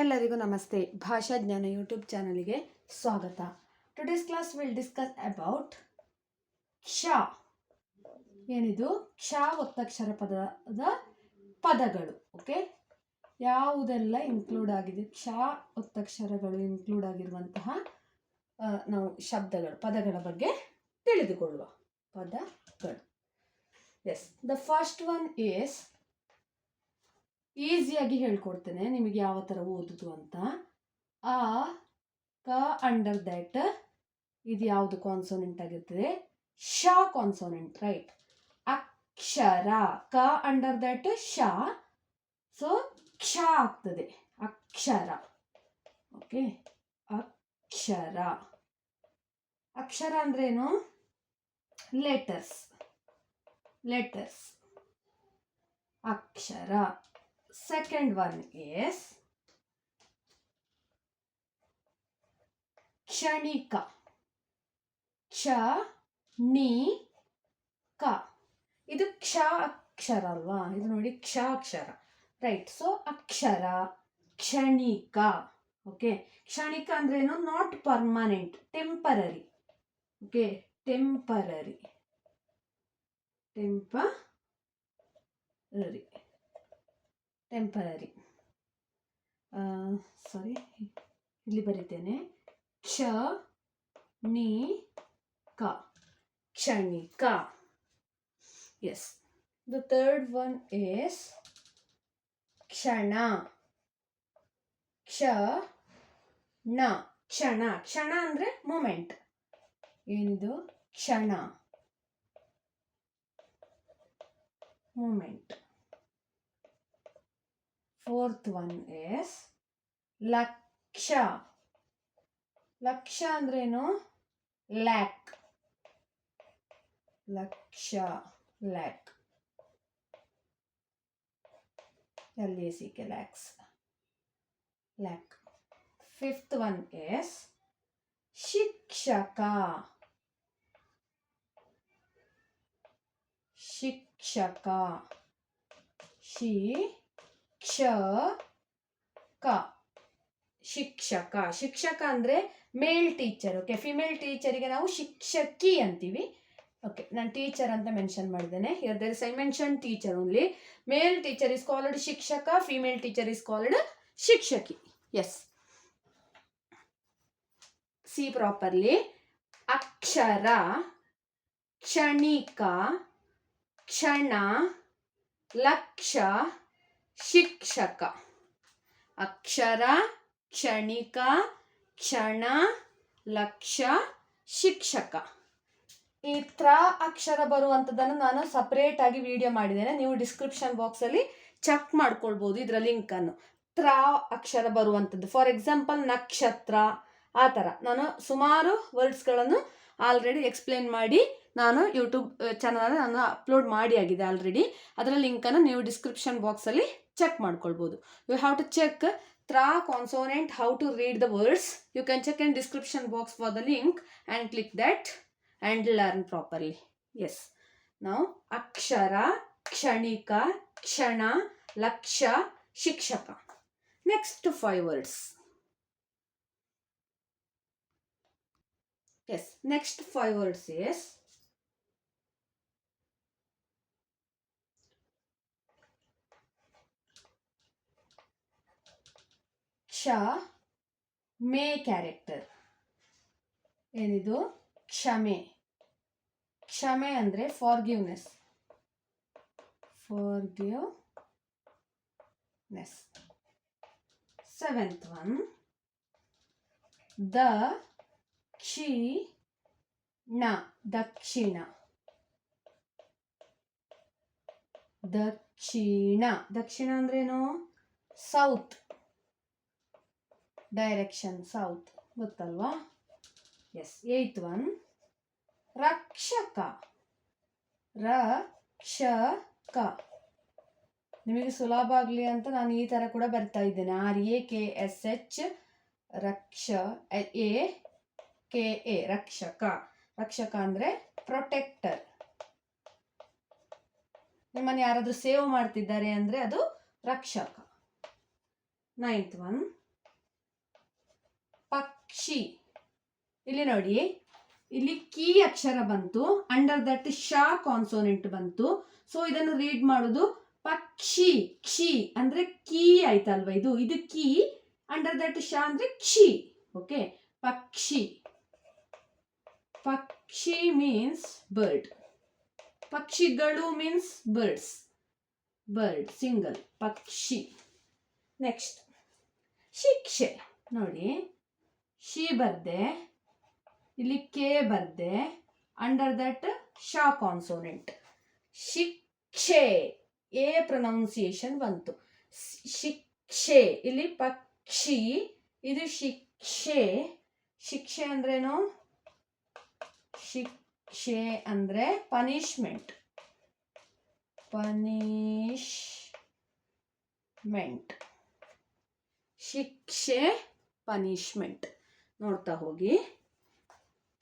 ಎಲ್ಲರಿಗೂ ನಮಸ್ತೆ. ಭಾಷಾ ಜ್ಞಾನ ಯೂಟ್ಯೂಬ್ ಚಾನಲ್ಗೆ ಸ್ವಾಗತ. Today's class will discuss about ಕ್ಷ. ಏನಿದು? ಕ್ಷ ಒತ್ತಕ್ಷರ ಪದದ ಪದಗಳು ಓಕೆ ಯಾವುದೆಲ್ಲ ಇನ್ಕ್ಲೂಡ್ ಆಗಿದೆ? ಕ್ಷ ಒತ್ತಕ್ಷರಗಳು ಇನ್ಕ್ಲೂಡ್ ಆಗಿರುವಂತಹ ನಾವು ಶಬ್ದಗಳು, ಪದಗಳ ಬಗ್ಗೆ ತಿಳಿದುಕೊಳ್ಳುವ ಪದಗಳು. Yes the first one is ಈಸಿಯಾಗಿ ಹೇಳ್ಕೊಡ್ತೇನೆ ನಿಮಗೆ ಯಾವ ಥರ ಓದುದು ಅಂತ. ಆ, ಕ ಅಂಡರ್ ದ್ಯಾಟ್ ಇದು ಯಾವುದು ಕಾನ್ಸೋನೆಂಟ್ ಆಗಿರ್ತದೆ? ಶ ಕಾನ್ಸೋನೆಂಟ್ ರೈಟ್ ಅಕ್ಷರ, ಕ ಅಂಡರ್ ದ್ಯಾಟ್ ಶ ಸೊ ಕ್ಷ ಆಗ್ತದೆ. ಅಕ್ಷರ. ಓಕೆ ಅಕ್ಷರ. ಅಕ್ಷರ ಅಂದ್ರೇನು? ಲೆಟರ್ಸ್ ಲೆಟರ್ಸ್ ಅಕ್ಷರ. Second one is ಕ್ಷಣಿಕ ಕ್ಷ ನಿ ಕ ಇದು ಕ್ಷ ಅಕ್ಷರ ಅಲ್ವಾ? ಇದು ನೋಡಿ ಕ್ಷ ಅಕ್ಷರ. ರೈಟ್ ಸೊ ಅಕ್ಷರ, ಕ್ಷಣಿಕ. ಓಕೆ ಕ್ಷಣಿಕ ಅಂದ್ರೇನು not permanent temporary okay temporary temporary temporary sorry ಇಲ್ಲಿ ಬರಿತೇನೆ. ಕ್ಷ ನಿ ಕ ಕ್ಷಣಿಕ. Yes the third one is ಕ್ಷಣ. ಕ್ಷ ಣ ಕ್ಷಣ. ಕ್ಷಣ ಅಂದರೆ ಮೂಮೆಂಟ್ ಏನಿದು? ಕ್ಷಣ. ಮೂಮೆಂಟ್ ಫೋರ್ತ್ ಒನ್ ಇಸ್ ಲಕ್ಷ ಲಕ್ಷ ಅಂದ್ರೇನು lakh lakh lakh L A C K lakhs lakh fifth one is ಶಿಕ್ಷಕ. ಶಿಕ್ಷಕ. ಶಿ ಕ್ಷ ಕ ಶಿಕ್ಷಕ ಶಿಕ್ಷಕ ಅಂದರೆ ಮೇಲ್ ಟೀಚರ್ ಓಕೆ ಫಿಮೇಲ್ ಟೀಚರಿಗೆ ನಾವು ಶಿಕ್ಷಕಿ ಅಂತೀವಿ. ಓಕೆ ನಾನು ಟೀಚರ್ ಅಂತ ಮೆನ್ಷನ್ ಮಾಡಿದ್ದೇನೆ. Here there is I mention teacher only male teacher is called ಶಿಕ್ಷಕ ಫಿಮೇಲ್ ಟೀಚರ್ ಇಸ್ ಕಾಲ್ಡ್ ಶಿಕ್ಷಕಿ. ಎಸ್ ಸಿ ಪ್ರಾಪರ್ಲಿ ಅಕ್ಷರ, ಕ್ಷಣಿಕ, ಕ್ಷಣ, ಲಕ್ಷ ಶಿಕ್ಷಕ. ಅಕ್ಷರ, ಕ್ಷಣಿಕ, ಕ್ಷಣ, ಲಕ್ಷ, ಶಿಕ್ಷಕ. ಈ ತ್ರ ಅಕ್ಷರ ಬರುವಂಥದ್ದನ್ನು ನಾನು ಸಪ್ರೇಟ್ ಆಗಿ ವಿಡಿಯೋ ಮಾಡಿದ್ದೇನೆ. ನೀವು ಡಿಸ್ಕ್ರಿಪ್ಷನ್ ಬಾಕ್ಸಲ್ಲಿ ಚೆಕ್ ಮಾಡ್ಕೊಳ್ಬೋದು ಇದರ ಲಿಂಕನ್ನು ತ್ರ ಅಕ್ಷರ ಬರುವಂಥದ್ದು ಫಾರ್ ಎಕ್ಸಾಂಪಲ್ ನಕ್ಷತ್ರ. ಆ ಥರ. ನಾನು ಸುಮಾರು ವರ್ಡ್ಸ್ಗಳನ್ನು ಆಲ್ರೆಡಿ ಎಕ್ಸ್ಪ್ಲೇನ್ ಮಾಡಿ ನಾನು ಯೂಟ್ಯೂಬ್ ಚಾನಲನ್ನು ನಾನು ಅಪ್ಲೋಡ್ ಮಾಡಿ ಆಗಿದೆ ಆಲ್ರೆಡಿ ಅದರ ಲಿಂಕನ್ನು ನೀವು ಡಿಸ್ಕ್ರಿಪ್ಷನ್ ಬಾಕ್ಸಲ್ಲಿ ಚೆಕ್ ಮಾಡ್ಕೊಳ್ಬೋದು. ಯು ಹ್ಯಾವ್ ಟು ಚೆಕ್ ತ್ರ consonant how to read the words you can check in description box for the link and click that and learn properly yes ನಾವು ಅಕ್ಷರ ಕ್ಷಣಿಕ ಕ್ಷಣ ಲಕ್ಷ ಶಿಕ್ಷಕ next five words yes next five words yes ಕ್ಷ ಮೇ character. ಏನಿದು? ಕ್ಷಮೆ. ಕ್ಷಮೆ ಅಂದರೆ forgiveness forgiveness seventh one the Xi ಣ ದಕ್ಷಿಣ. ದಕ್ಷಿಣ. ದಕ್ಷಿಣ ಅಂದ್ರೇನು? ಸೌತ್ ಡೈರೆಕ್ಷನ್ ಸೌತ್ ಗೊತ್ತಲ್ವಾ? ಎಸ್ ಏಯ್ತ್ ಒನ್ ರಕ್ಷಕ. ರಕ್ಷಕ. ನಿಮಗೆ ಸುಲಭ ಆಗಲಿ ಅಂತ ನಾನು ಈ ಥರ ಕೂಡ ಬರ್ತಾ ಇದ್ದೇನೆ. R A K S H Raksha A K A ರಕ್ಷಕ. ರಕ್ಷಕ ಅಂದರೆ ಪ್ರೊಟೆಕ್ಟರ್ ನಿಮ್ಮನ್ನು ಯಾರಾದರೂ ಸೇವ್ ಮಾಡ್ತಿದ್ದಾರೆ ಅಂದರೆ ಅದು ರಕ್ಷಕ. ನೈನ್ತ್ ಒನ್ ಪಕ್ಷಿ ಇಲ್ಲಿ ನೋಡಿ, ಇಲ್ಲಿ ಕೀ ಅಕ್ಷರ ಬಂತು ಅಂಡರ್ ದಟ್ ಶಾ ಕಾನ್ಸೋನೆಂಟ್ ಬಂತು. ಸೊ ಇದನ್ನು ರೀಡ್ ಮಾಡೋದು ಪಕ್ಷಿ, ಕ್ಷಿ ಅಂದ್ರೆ ಕೀ ಆಯ್ತಲ್ವಾ ಇದು? ಇದು ಕೀ ಅಂಡರ್ ದಟ್ ಶಾ ಅಂದ್ರೆ ಕ್ಷಿ. ಓಕೆ ಪಕ್ಷಿ. ಪಕ್ಷಿ ಮೀನ್ಸ್ ಬರ್ಡ್ ಪಕ್ಷಿಗಳು ಮೀನ್ಸ್ ಬರ್ಡ್ಸ್ ಬರ್ಡ್ ಸಿಂಗಲ್ ಪಕ್ಷಿ. ನೆಕ್ಸ್ಟ್ ಶಿಕ್ಷೆ. ನೋಡಿ ಶಿ ಬರ್ದೆ, ಇಲ್ಲಿ ಕೆ ಬರ್ದೆ ಅಂಡರ್ ದಟ್ ಶಾ ಕಾನ್ಸೋನೆಂಟ್ ಶಿಕ್ಷೆ, ಎ ಪ್ರೊನೌನ್ಸಿಯೇಷನ್ ಬಂತು. ಶಿಕ್ಷೆ, ಇಲ್ಲಿ ಪಕ್ಷಿ, ಇದು ಶಿಕ್ಷೆ. ಶಿಕ್ಷೆ ಅಂದ್ರೇನು? ಶಿಕ್ಷೆ ಅಂದರೆ ಪನಿಷ್ಮೆಂಟ್ ಪನಿಷ್ಮೆಂಟ್ ಶಿಕ್ಷೆ ಪನಿಷ್ಮೆಂಟ್ ನೋಡ್ತಾ ಹೋಗಿ.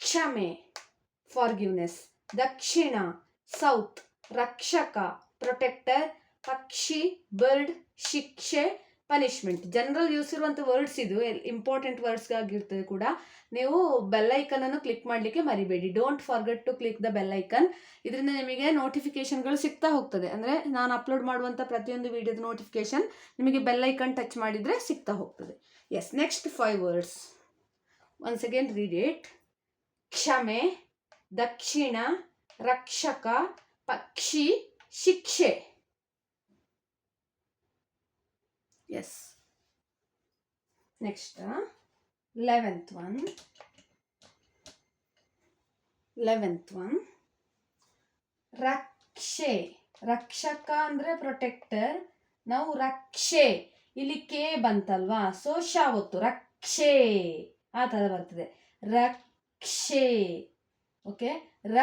ಕ್ಷಮೆ ಫಾರ್ಗಿವ್ನೆಸ್ ದಕ್ಷಿಣ ಸೌತ್ ರಕ್ಷಕ ಪ್ರೊಟೆಕ್ಟರ್ ಪಕ್ಷಿ ಬರ್ಡ್ ಶಿಕ್ಷೆ ಪನಿಷ್ಮೆಂಟ್ ಜನರಲ್ ಯೂಸ್ ಇರುವಂಥ ವರ್ಡ್ಸ್ ಇದು ಇಂಪಾರ್ಟೆಂಟ್ ವರ್ಡ್ಸ್ಗಾಗಿರ್ತದೆ ಕೂಡ. ನೀವು ಬೆಲ್ಲೈಕನ್ ಅನ್ನು ಕ್ಲಿಕ್ ಮಾಡಲಿಕ್ಕೆ ಮರಿಬೇಡಿ. Don't forget to click the bell icon ಇದರಿಂದ ನಿಮಗೆ ನೋಟಿಫಿಕೇಶನ್ಗಳು ಸಿಗ್ತಾ ಹೋಗ್ತದೆ. ಅಂದರೆ ನಾನು ಅಪ್ಲೋಡ್ ಮಾಡುವಂಥ ಪ್ರತಿಯೊಂದು ವಿಡಿಯೋದ ನೋಟಿಫಿಕೇಶನ್ ನಿಮಗೆ ಬೆಲ್ಲೈಕನ್ ಟಚ್ ಮಾಡಿದರೆ ಸಿಗ್ತಾ ಹೋಗ್ತದೆ. Yes next five words once again read it ಕ್ಷಮೆ ದಕ್ಷಿಣ ರಕ್ಷಕ ಪಕ್ಷಿ ಶಿಕ್ಷೆ. Yes next eleventh one eleventh one ರಕ್ಷೆ ರಕ್ಷಕ ಅಂದರೆ ಪ್ರೊಟೆಕ್ಟರ್ ನಾವು ರಕ್ಷೆ ಇಲ್ಲಿ ಕೆ ಬಂತಲ್ವಾ? ಸೊ ಶಾ ಒತ್ತು ರಕ್ಷೆ. ಆ ಥರ ಬರ್ತದೆ. ರಕ್ಷೆ, ಓಕೆ? ರ,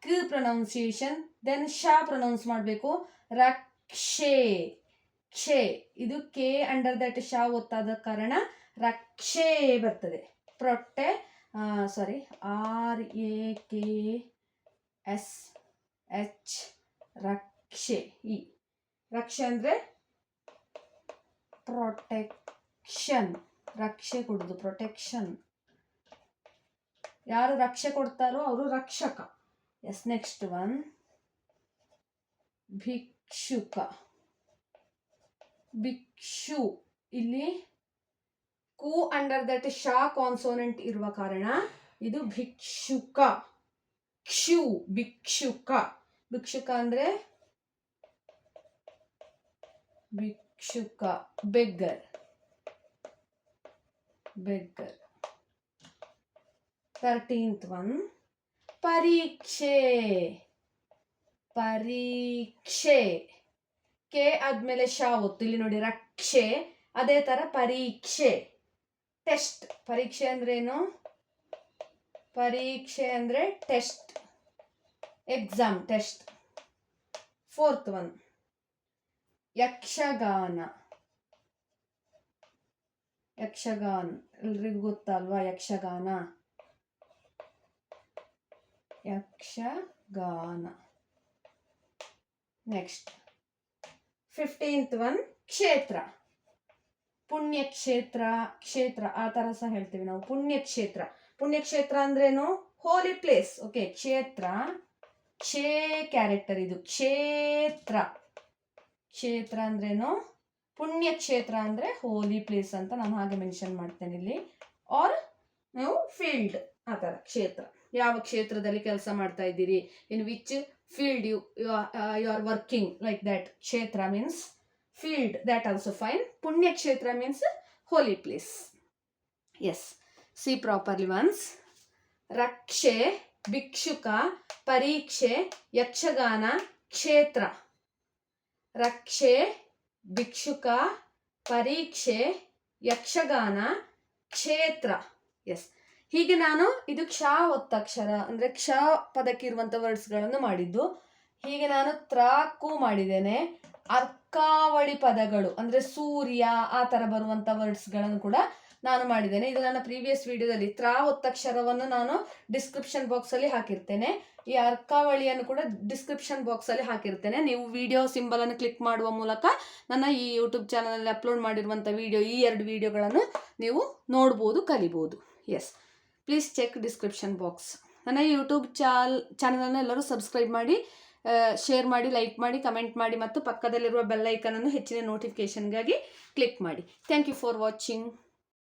ಕ ಪ್ರೊನೌನ್ಸಿಯೇಷನ್ ದೆನ್ ಶಾ ಪ್ರೊನೌನ್ಸ್ ಮಾಡಬೇಕು. ರಕ್ಷೆ, ಕ್ಷೆ. ಇದು ಕೆ ಅಂಡರ್ ದಟ್ ಶಾ ಒತ್ತಾದ ಕಾರಣ ರಕ್ಷೆ ಬರ್ತದೆ. ಪ್ರೊಟ್ಟೆ sorry R A K S H ರಕ್ಷೆ, ಇ. ರಕ್ಷೆ ಅಂದರೆ ಪ್ರೊಟೆಕ್ಷನ್ ರಕ್ಷೆ ಕೊಡೋದು ಪ್ರೊಟೆಕ್ಷನ್ ಯಾರು ರಕ್ಷೆ ಕೊಡ್ತಾರೋ ಅವರು ರಕ್ಷಕ. ಎಸ್ ನೆಕ್ಸ್ಟ್ ಒನ್ ಭಿಕ್ಷುಕ. ಭಿಕ್ಷು, ಇಲ್ಲಿ ಕು ಅಂಡರ್ ದಟ್ ಶಾ ಕಾನ್ಸೋನೆಂಟ್ ಇರುವ ಕಾರಣ ಇದು ಭಿಕ್ಷುಕ. ಕ್ಷು, ಭಿಕ್ಷುಕ. ಭಿಕ್ಷುಕ ಅಂದ್ರೆ ಭಿಕ್ಷುಕ ಬೆಗ್ಗರ್ ಬೆಗ್ಗರ್ ತರ್ಟೀನ್ತ್ ಒನ್ ಪರೀಕ್ಷೆ. ಪರೀಕ್ಷೆ. ಕೆ ಆದ್ಮೇಲೆ ಶಾ ಇಲ್ಲಿ ನೋಡಿ ರಕ್ಷೆ. ಅದೇ ತರ ಪರೀಕ್ಷೆ. ಟೆಸ್ಟ್ ಪರೀಕ್ಷೆ ಅಂದ್ರೇನು ಪರೀಕ್ಷೆ ಅಂದ್ರೆ test exam test fourth one Yakshagana. Yakshagana. ಎಲ್ರಿಗೂ ಗೊತ್ತಲ್ವಾ Yakshagana? Yakshagana. Next fifteenth one ಕ್ಷೇತ್ರ. ಪುಣ್ಯಕ್ಷೇತ್ರ, ಕ್ಷೇತ್ರ, ಆ ಥರ ಸಹ ಹೇಳ್ತೀವಿ ನಾವು. ಪುಣ್ಯಕ್ಷೇತ್ರ. ಪುಣ್ಯಕ್ಷೇತ್ರ ಅಂದ್ರೇನು? ಹೋಲಿ ಪ್ಲೇಸ್ ಓಕೆ ಕ್ಷೇತ್ರ, ಕ್ಷೇ ಕ್ಯಾರೆಕ್ಟರ್ ಇದು. ಕ್ಷೇತ್ರ. ಕ್ಷೇತ್ರ ಅಂದ್ರೇನು? ಪುಣ್ಯಕ್ಷೇತ್ರ ಅಂದ್ರೆ ಹೋಲಿ ಪ್ಲೇಸ್ ಅಂತ ನಾನು ಹಾಗೆ ಮೆನ್ಷನ್ ಮಾಡ್ತೇನೆ ಇಲ್ಲಿ. ಆರ್ ನೀವು ಫೀಲ್ಡ್ ಆ ಥರ ಕ್ಷೇತ್ರ. ಯಾವ ಕ್ಷೇತ್ರದಲ್ಲಿ ಕೆಲಸ ಮಾಡ್ತಾ ಇದ್ದೀರಿ? In which field you you are working like that ಕ್ಷೇತ್ರ means field that also fine ಪುಣ್ಯಕ್ಷೇತ್ರ means holy place yes see properly once ರಕ್ಷೆ, ಭಿಕ್ಷುಕ, ಪರೀಕ್ಷೆ, ಯಕ್ಷಗಾನ, ಕ್ಷೇತ್ರ. ರಕ್ಷೆ ಭಿಕ್ಷುಕ, ಪರೀಕ್ಷೆ, ಯಕ್ಷಗಾನ, ಕ್ಷೇತ್ರ. ಎಸ್ ಹೀಗೆ ನಾನು ಇದು ಕ್ಷ ಒತ್ತಕ್ಷರ, ಅಂದರೆ ಕ್ಷ ಪದಕ್ಕಿರುವಂಥ ವರ್ಡ್ಸ್ಗಳನ್ನು ಮಾಡಿದ್ದು. ಹೀಗೆ ನಾನು ತ್ರಾಕು ಮಾಡಿದ್ದೇನೆ. ಅರ್ಕಾವಳಿ ಪದಗಳು, ಅಂದರೆ ಸೂರ್ಯ, ಆ ಥರ ಬರುವಂಥ ವರ್ಡ್ಸ್ಗಳನ್ನು ಕೂಡ ನಾನು ಮಾಡಿದ್ದೇನೆ. ಇದು ನನ್ನ ಪ್ರೀವಿಯಸ್ ವಿಡಿಯೋದಲ್ಲಿ ತ್ರಾ ಒತ್ತಕ್ಷರವನ್ನು ನಾನು ಡಿಸ್ಕ್ರಿಪ್ಷನ್ ಬಾಕ್ಸಲ್ಲಿ ಹಾಕಿರ್ತೇನೆ. ಈ ಅರ್ಕಾವಳಿಯನ್ನು ಕೂಡ ಡಿಸ್ಕ್ರಿಪ್ಷನ್ ಬಾಕ್ಸಲ್ಲಿ ಹಾಕಿರ್ತೇನೆ ನೀವು ವಿಡಿಯೋ ಸಿಂಬಲನ್ನು ಕ್ಲಿಕ್ ಮಾಡುವ ಮೂಲಕ ನನ್ನ ಈ ಯೂಟ್ಯೂಬ್ ಚಾನಲಲ್ಲಿ ಅಪ್ಲೋಡ್ ಮಾಡಿರುವಂಥ ವಿಡಿಯೋ ಈ ಎರಡು ವಿಡಿಯೋಗಳನ್ನು ನೀವು ನೋಡ್ಬೋದು, ಕಲಿಬೋದು. Yes please check description box ನನ್ನ ಯೂಟ್ಯೂಬ್ ಚಾಲ್ ಚಾನಲನ್ನು ಎಲ್ಲರೂ ಸಬ್ಸ್ಕ್ರೈಬ್ ಮಾಡಿ ಶೇರ್ ಮಾಡಿ ಲೈಕ್ ಮಾಡಿ ಕಮೆಂಟ್ ಮಾಡಿ ಮತ್ತು ಪಕ್ಕದಲ್ಲಿರುವ ಬೆಲ್ ಐಕನನ್ನು ಹೆಚ್ಚಿನ ನೋಟಿಫಿಕೇಷನ್ಗಾಗಿ ಕ್ಲಿಕ್ ಮಾಡಿ. Thank you for watching